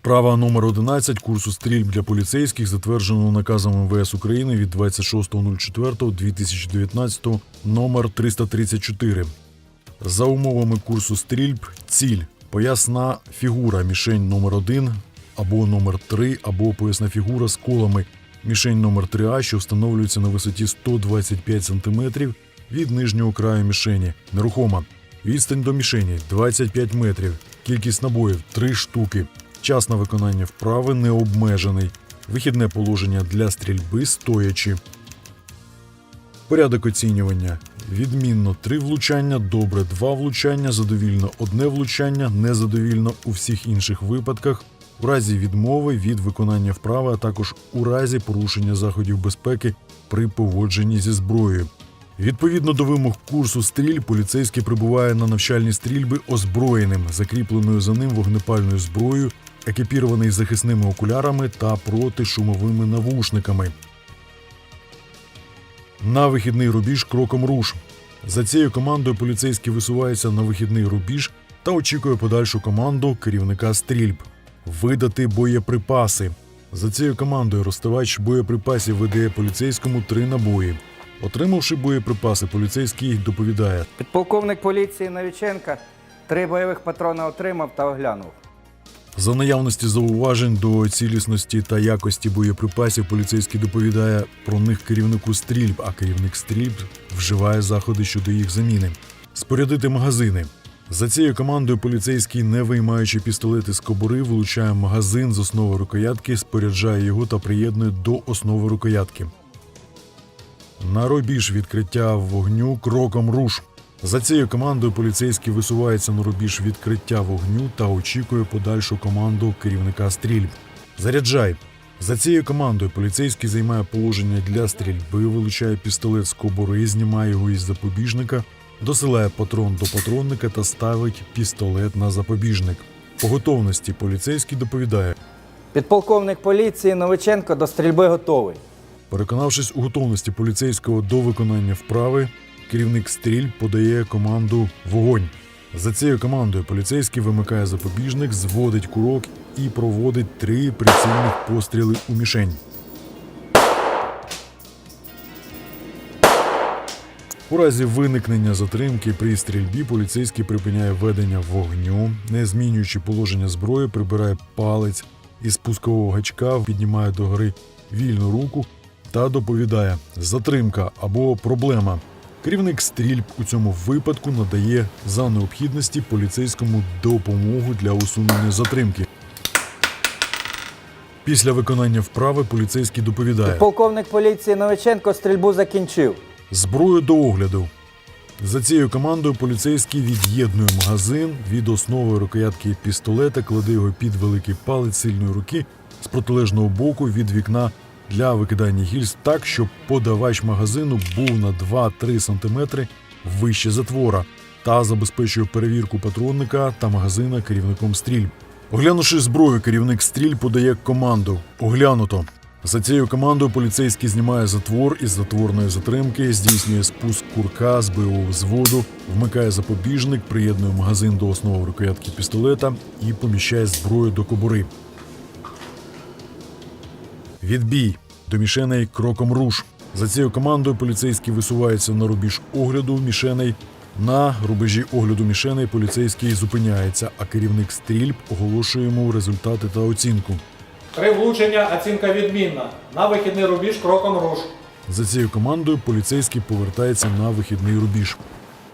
Вправа номер 11 курсу стрільб для поліцейських, затвердженого наказом МВС України від 26.04.2019 номер 334. За умовами курсу стрільб, ціль поясна фігура мішень номер 1 або номер 3 або поясна фігура з колами мішень номер 3А, що встановлюється на висоті 125 см від нижнього краю мішені. Нерухома. Відстань до мішені 25 метрів. Кількість набоїв 3 штуки. Час на виконання вправи не обмежений. Вихідне положення для стрільби стоячи. Порядок оцінювання. Відмінно 3 влучання, добре 2 влучання, задовільно 1 влучання, незадовільно у всіх інших випадках, у разі відмови від виконання вправи, а також у разі порушення заходів безпеки при поводженні зі зброєю. Відповідно до вимог курсу стріль, поліцейський прибуває на навчальні стрільби озброєним, закріпленою за ним вогнепальною зброєю, екіпірований захисними окулярами та протишумовими навушниками. На вихідний рубіж кроком руш. За цією командою поліцейський висувається на вихідний рубіж та очікує подальшу команду керівника стрільб видати боєприпаси. За цією командою розставач боєприпасів видає поліцейському три набої. Отримавши боєприпаси, поліцейський доповідає: Підполковник поліції Новіченка три бойових патрони отримав та оглянув. За наявності зауважень до цілісності та якості боєприпасів поліцейський доповідає про них керівнику стрільб, а керівник стрільб вживає заходи щодо їх заміни. Спорядити магазини. За цією командою поліцейський, не виймаючи пістолети з кобури, вилучає магазин з основи рукоятки, споряджає його та приєднує до основи рукоятки. На рубіж відкриття вогню кроком руш. За цією командою поліцейський висувається на рубіж відкриття вогню та очікує подальшу команду керівника стрільб. Заряджай. За цією командою поліцейський займає положення для стрільби, вилучає пістолет з кобури, знімає його із запобіжника, досилає патрон до патронника та ставить пістолет на запобіжник. По готовності поліцейський доповідає: Підполковник поліції Новиченко до стрільби готовий. Переконавшись у готовності поліцейського до виконання вправи, керівник стріль подає команду Вогонь. За цією командою поліцейський вимикає запобіжник, зводить курок і проводить три прицільних постріли у мішень. У разі виникнення затримки при стрільбі поліцейський припиняє ведення вогню, не змінюючи положення зброї, прибирає палець із спускового гачка, піднімає догори вільну руку та доповідає затримка або проблема. Керівник стрільб у цьому випадку надає за необхідності поліцейському допомогу для усунення затримки. Після виконання вправи поліцейський доповідає. Підполковник поліції Новиченко стрільбу закінчив. Зброю до огляду. За цією командою поліцейський від'єднує магазин від основи рукоятки пістолета, кладе його під великий палець сильної руки з протилежного боку від вікна для викидання гільз так, щоб подавач магазину був на 2-3 см вище затвора та забезпечує перевірку патронника та магазина керівником стрільб. Оглянувши зброю, керівник стріль подає команду Оглянуто. За цією командою поліцейський знімає затвор із затворної затримки, здійснює спуск курка з бойового взводу, вмикає запобіжник, приєднує магазин до основи рукоятки пістолета і поміщає зброю до кобури. Відбій до мішеней кроком руш. За цією командою поліцейський висувається на рубіж огляду мішеней. На рубежі огляду мішеней поліцейський зупиняється, а керівник стрільб оголошує йому результати та оцінку. Три влучення, оцінка відмінна. На вихідний рубіж кроком руш. За цією командою поліцейський повертається на вихідний рубіж.